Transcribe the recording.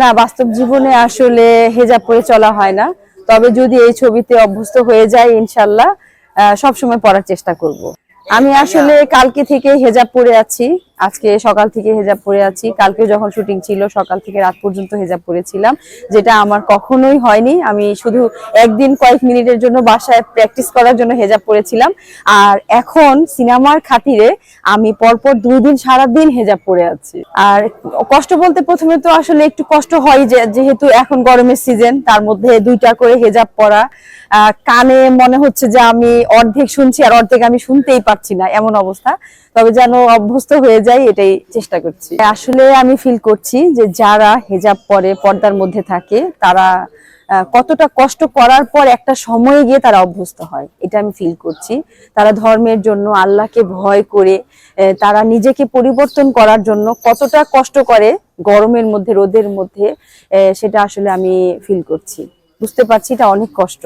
না, বাস্তব জীবনে আসলে হেজাব পরে চলা হয় না। তবে যদি এই ছবিতে অভ্যস্ত হয়ে যায় ইনশাল্লাহ সব সময় পড়ার চেষ্টা করব। আমি আসলে কালকে থেকে হেজাব পরে আছি। আজকে সকাল থেকে হেজাব পরে আছি। কালকে যখন শুটিং ছিল, সকাল থেকে রাত পর্যন্ত হেজাব পরেছিলাম। যেটা আমার কখনোই হয়নি। আমি শুধু একদিন কয়েক মিনিটের জন্য বাসায় প্র্যাকটিস করার জন্য হেজাব পরেছিলাম। আর এখন সিনেমার খাতিরে আমি পরপর দুই দিন সারা দিন হেজাব পরে আছি। আর কষ্ট বলতে প্রথমে তো আসলে একটু কষ্ট হয় যে, যেহেতু এখন গরমের সিজন তার মধ্যে দুইটা করে হেজাব পরা কানে মনে হচ্ছে যে আমি অর্ধেক শুনছি আর অর্ধেক আমি শুনতেই পারছি না, এমন অবস্থা। তবে যেন অভ্যস্ত হয়ে যায় এটাই চেষ্টা করছি। আসলে আমি ফিল করছি যে যারা হেজাব পরে পর্দার মধ্যে থাকে, তারা কতটা কষ্ট করার পর একটা সময়ে গিয়ে তারা অভ্যস্ত হয়। এটা আমি ফিল করছি। তারা ধর্মের জন্য, আল্লাহকে ভয় করে তারা নিজেকে পরিবর্তন করার জন্য কতটা কষ্ট করে গরমের মধ্যে, রোদের মধ্যে সেটা আসলে আমি ফিল করছি। বুঝতে পারছি এটা অনেক কষ্ট।